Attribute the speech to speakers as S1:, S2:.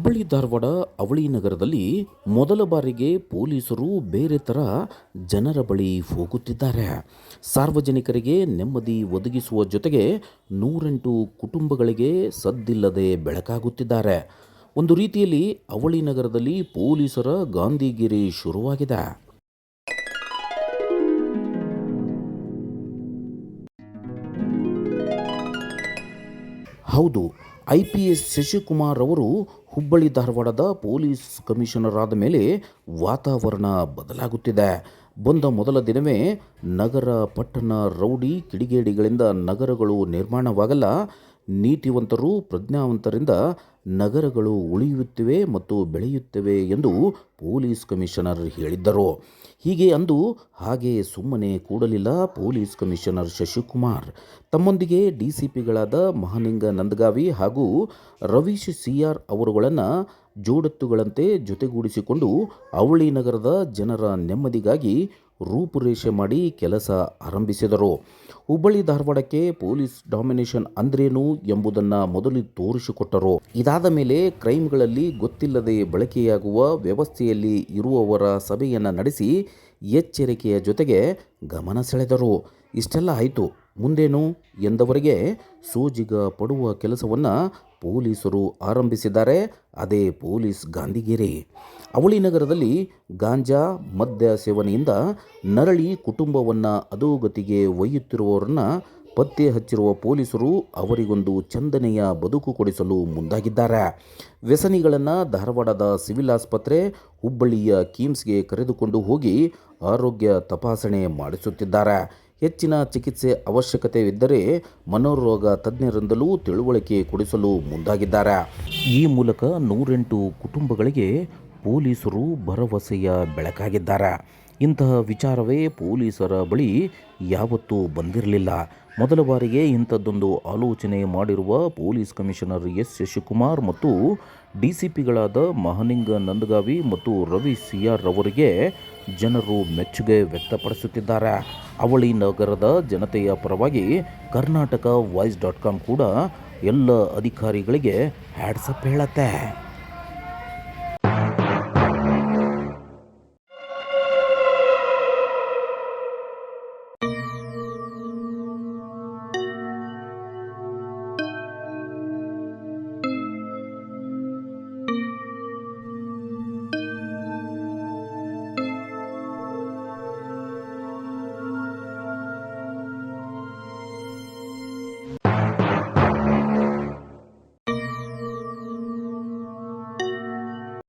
S1: ಹುಬ್ಬಳ್ಳಿ ಧಾರವಾಡ ಅವಳಿ ನಗರದಲ್ಲಿ ಮೊದಲ ಬಾರಿಗೆ ಪೊಲೀಸರು ಬೇರೆ ಥರ ಜನರ ಬಳಿ ಹೋಗುತ್ತಿದ್ದಾರೆ. ಸಾರ್ವಜನಿಕರಿಗೆ ನೆಮ್ಮದಿ ಒದಗಿಸುವ ಜೊತೆಗೆ ನೂರೆಂಟು ಕುಟುಂಬಗಳಿಗೆ ಸದ್ದಿಲ್ಲದೆ ಬೆಳಕಾಗುತ್ತಿದ್ದಾರೆ. ಒಂದು ರೀತಿಯಲ್ಲಿ ಅವಳಿ ನಗರದಲ್ಲಿ ಪೊಲೀಸರ ಗಾಂಧಿಗಿರಿ ಶುರುವಾಗಿದೆ. ಹೌದು ಐ ಪಿ ಎಸ್ ಶಶಿಕುಮಾರ್ ಅವರು ಹುಬ್ಬಳ್ಳಿ ಧಾರವಾಡದ ಪೊಲೀಸ್ ಕಮಿಷನರ್ ಆದ ಮೇಲೆ ವಾತಾವರಣ ಬದಲಾಗುತ್ತಿದೆ. ಬಂದ ಮೊದಲ ದಿನವೇ ನಗರ ಪಟ್ಟಣ, ರೌಡಿ, ಕಿಡಿಗೇಡಿಗಳಿಂದ ನಗರಗಳು ನಿರ್ಮಾಣವಾಗಲ್ಲ. ನೀತಿವಂತರು ಪ್ರಜ್ಞಾವಂತರಿಂದ ನಗರಗಳು ಉಳಿಯುತ್ತಿವೆ ಮತ್ತು ಬೆಳೆಯುತ್ತಿವೆ ಎಂದು ಪೊಲೀಸ್ ಕಮಿಷನರ್ ಹೇಳಿದ್ದರು. ಹೀಗೆ ಅಂದು ಹಾಗೆ ಸುಮ್ಮನೆ ಕೂಡಲಿಲ್ಲ ಪೊಲೀಸ್ ಕಮಿಷನರ್ ಶಶಿಕುಮಾರ್. ತಮ್ಮೊಂದಿಗೆ ಡಿ ಸಿ ಪಿಗಳಾದ ಮಹಾಲಿಂಗ ನಂದಗಾವಿ ಹಾಗೂ ರವೀಶ್ ಸಿ ಆರ್ ಅವರುಗಳನ್ನು ಜೋಡತ್ತುಗಳಂತೆ ಜೊತೆಗೂಡಿಸಿಕೊಂಡು ಅವಳಿ ನಗರದ ಜನರ ನೆಮ್ಮದಿಗಾಗಿ ರೂಪುರೇಷೆ ಮಾಡಿ ಕೆಲಸ ಆರಂಭಿಸಿದರು. ಹುಬ್ಬಳ್ಳಿ ಧಾರವಾಡಕ್ಕೆ ಪೊಲೀಸ್ ಡಾಮಿನೇಷನ್ ಅಂದ್ರೇನು ಎಂಬುದನ್ನು ಮೊದಲು ತೋರಿಸಿಕೊಟ್ಟರು. ಇದಾದ ಮೇಲೆ ಕ್ರೈಮ್ಗಳಲ್ಲಿ ಗೊತ್ತಿಲ್ಲದೆ ಬಳಕೆಯಾಗುವ ವ್ಯವಸ್ಥೆಯಲ್ಲಿ ಇರುವವರ ಸಭೆಯನ್ನು ನಡೆಸಿ ಎಚ್ಚರಿಕೆಯ ಜೊತೆಗೆ ಗಮನ ಸೆಳೆದರು. ಇಷ್ಟೆಲ್ಲ ಆಯಿತು. ಮುಂದೇನು? ಎಂದವರಿಗೆ ಸೋಜಿಗ ಪಡುವ ಕೆಲಸವನ್ನು ಪೊಲೀಸರು ಆರಂಭಿಸಿದ್ದಾರೆ. ಅದೇ ಪೊಲೀಸ್ ಗಾಂಧಿಗಿರಿ. ಅವಳಿ ನಗರದಲ್ಲಿ ಗಾಂಜಾ ಮದ್ಯ ಸೇವನೆಯಿಂದ ನರಳಿ ಕುಟುಂಬವನ್ನು ಅಧೋಗತಿಗೆ ಒಯ್ಯುತ್ತಿರುವವರನ್ನು ಪತ್ತೆ ಹಚ್ಚಿರುವ ಪೊಲೀಸರು ಅವರಿಗೊಂದು ಚಂದನೆಯ ಬದುಕು ಕೊಡಿಸಲು ಮುಂದಾಗಿದ್ದಾರೆ. ವ್ಯಸನಿಗಳನ್ನು ಧಾರವಾಡದ ಸಿವಿಲ್ ಆಸ್ಪತ್ರೆ ಹುಬ್ಬಳ್ಳಿಯ ಕಿಮ್ಸ್ಗೆ ಕರೆದುಕೊಂಡು ಹೋಗಿ ಆರೋಗ್ಯ ತಪಾಸಣೆ ಮಾಡಿಸುತ್ತಿದ್ದಾರೆ. ಹೆಚ್ಚಿನ ಚಿಕಿತ್ಸೆ ಅವಶ್ಯಕತೆಯಿದ್ದರೆ ಮನೋರೋಗ ತಜ್ಞರಿಂದಲೂ ತಿಳುವಳಿಕೆ ಕೊಡಿಸಲು ಮುಂದಾಗಿದ್ದಾರೆ. ಈ ಮೂಲಕ ನೂರೆಂಟು ಕುಟುಂಬಗಳಿಗೆ ಪೊಲೀಸರು ಭರವಸೆಯ ಬೆಳಕಾಗಿದ್ದಾರೆ. ಇಂತಹ ವಿಚಾರವೇ ಪೊಲೀಸರ ಬಳಿ ಯಾವತ್ತೂ ಬಂದಿರಲಿಲ್ಲ. ಮೊದಲ ಬಾರಿಗೆ ಇಂಥದ್ದೊಂದು ಆಲೋಚನೆ ಮಾಡಿರುವ ಪೊಲೀಸ್ ಕಮಿಷನರ್ ಎಸ್. ಶಶಿಕುಮಾರ್ ಮತ್ತು ಡಿ ಸಿ ಪಿಗಳಾದ ಮಹನಿಂಗ ನಂದಗಾವಿ ಮತ್ತು ರವಿ ಸಿ ಆರ್ ಅವರಿಗೆ ಜನರು ಮೆಚ್ಚುಗೆ ವ್ಯಕ್ತಪಡಿಸುತ್ತಿದ್ದಾರೆ. ಅವಳಿ ನಗರದ ಜನತೆಯ ಪರವಾಗಿ ಕರ್ನಾಟಕ ವಾಯ್ಸ್ ಡಾಟ್ ಕಾಮ್ ಕೂಡ ಎಲ್ಲ ಅಧಿಕಾರಿಗಳಿಗೆ ಹ್ಯಾಡ್ಸಪ್ ಹೇಳತ್ತೆ.